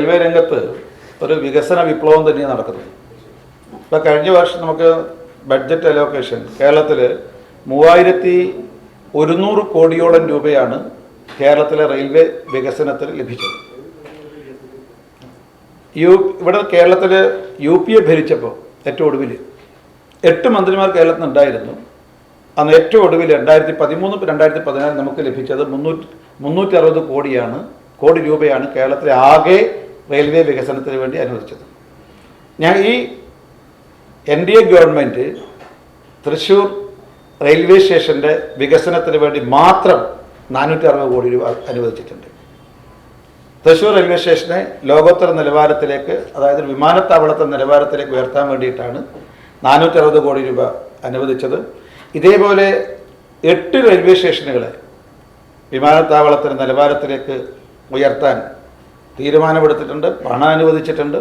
Railway രംഗത്ത് ഒരു വികസന വിപ്ലവം തന്നെയാണ് നടക്കുന്നത്. ഇപ്പോൾ കഴിഞ്ഞ വർഷം നമുക്ക് ബഡ്ജറ്റ് അലോക്കേഷൻ കേരളത്തിൽ മൂവായിരത്തി ഒരുന്നൂറ് കോടിയോളം രൂപയാണ് കേരളത്തിലെ റെയിൽവേ വികസനത്തിന് ലഭിച്ചത്. യു ഇവിടെ കേരളത്തിൽ യു പി എ ഭരിച്ചപ്പോൾ ഏറ്റവും ഒടുവിൽ എട്ട് മന്ത്രിമാർ കേരളത്തിൽ ഉണ്ടായിരുന്നു. അന്ന് ഏറ്റവും ഒടുവിൽ രണ്ടായിരത്തി പതിമൂന്ന് രണ്ടായിരത്തി പതിനാല് നമുക്ക് ലഭിച്ചത് മുന്നൂറ്റി മുന്നൂറ്റി അറുപത് കോടിയാണ് കോടി രൂപയാണ് കേരളത്തിലെ ആകെ റെയിൽവേ വികസനത്തിന് വേണ്ടി അനുവദിച്ചത്. ഞാൻ ഈ N D A government Thrissur railway സ്റ്റേഷന്റെ വികസനത്തിന് വേണ്ടി മാത്രം നാനൂറ്റി അറുപത് കോടി രൂപ അനുവദിച്ചിട്ടുണ്ട്. തൃശ്ശൂർ റെയിൽവേ സ്റ്റേഷനെ ലോകോത്തര നിലവാരത്തിലേക്ക് അതായത് വിമാനത്താവളത്തെ നിലവാരത്തിലേക്ക് ഉയർത്താൻ വേണ്ടിയിട്ടാണ് നാനൂറ്റി അറുപത് കോടി രൂപ അനുവദിച്ചത്. ഇതേപോലെ എട്ട് റെയിൽവേ സ്റ്റേഷനുകളെ വിമാനത്താവളത്തിന്റെ നിലവാരത്തിലേക്ക് ഉയർത്താൻ തീരുമാനമെടുത്തിട്ടുണ്ട് പണം അനുവദിച്ചിട്ടുണ്ട്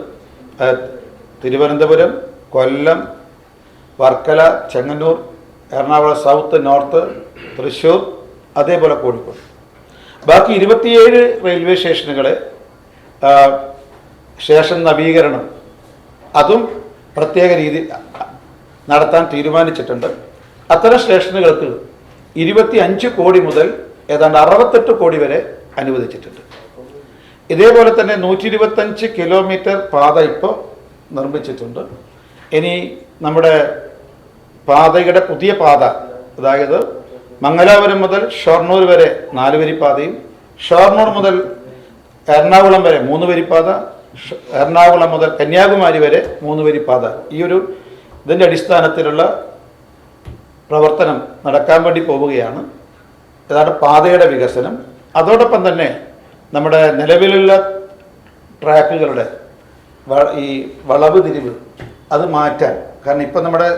തിരുവനന്തപുരം കൊല്ലം വർക്കല ചെങ്ങന്നൂർ എറണാകുളം സൗത്ത് നോർത്ത് തൃശ്ശൂർ അതേപോലെ കോഴിക്കോട്. ബാക്കി ഇരുപത്തിയേഴ് റെയിൽവേ സ്റ്റേഷനുകളെ സ്റ്റേഷൻ നവീകരണം അതും പ്രത്യേക രീതി നടത്താൻ തീരുമാനിച്ചിട്ടുണ്ട്. അത്തരം സ്റ്റേഷനുകൾക്ക് ഇരുപത്തി അഞ്ച് കോടി മുതൽ ഏതാണ്ട് അറുപത്തെട്ട് കോടി വരെ അനുവദിച്ചിട്ടുണ്ട്. ഇതേപോലെ തന്നെ നൂറ്റി ഇരുപത്തഞ്ച് കിലോമീറ്റർ പാത ഇപ്പോൾ നിർമ്മിച്ചിട്ടുണ്ട്. ഇനി നമ്മുടെ പാതയുടെ പുതിയ പാത അതായത് മംഗലാപുരം മുതൽ ഷൊർണൂർ വരെ നാല് വരിപ്പാതയും പാതയും ഷൊർണൂർ മുതൽ എറണാകുളം വരെ മൂന്ന് വരിപ്പാത പാത എറണാകുളം മുതൽ കന്യാകുമാരി വരെ മൂന്ന് വരിപ്പാത പാത ഈ ഒരു ഇതിന്റെ അടിസ്ഥാനത്തിലുള്ള പ്രവർത്തനം നടക്കാൻ വേണ്ടി പോവുകയാണ്. അതാണ് പാതയുടെ വികസനം. അതോടൊപ്പം തന്നെ നമ്മുടെ നിലവിലുള്ള ട്രാക്കുകളുടെ ഈ വളവ് തിരിവ് അത് മാറ്റാൻ. കാരണം ഇപ്പം നമ്മുടെ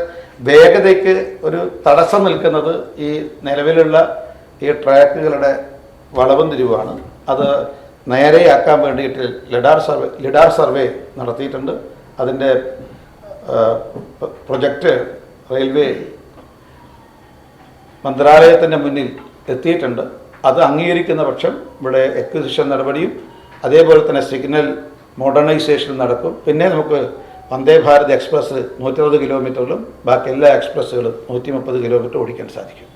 വേഗതയ്ക്ക് ഒരു തടസ്സം നിൽക്കുന്നത് ഈ നിലവിലുള്ള ഈ ട്രാക്കുകളുടെ വളവും തിരിവുമാണ്. അത് നേരെയാക്കാൻ വേണ്ടിയിട്ട് ലിഡാർ സർവേ ലിഡാർ സർവേ നടത്തിയിട്ടുണ്ട്. അതിന്റെ പ്രൊജക്റ്റ് റെയിൽവേ മന്ത്രാലയത്തിന്റെ മുന്നിൽ എത്തിയിട്ടുണ്ട്. അത് അംഗീകരിക്കുന്ന പക്ഷം ഇവിടെ എക്വിസിഷൻ നടപടിയും അതേപോലെ തന്നെ സിഗ്നൽ മോഡേണൈസേഷൻ നടക്കും. പിന്നെ നമുക്ക് വന്ദേ ഭാരത് എക്സ്പ്രസ് നൂറ്ററുപത് കിലോമീറ്ററിലും ബാക്കി എല്ലാ എക്സ്പ്രസ്സുകളും നൂറ്റി മുപ്പത് കിലോമീറ്റർ ഓടിക്കാൻ സാധിക്കും.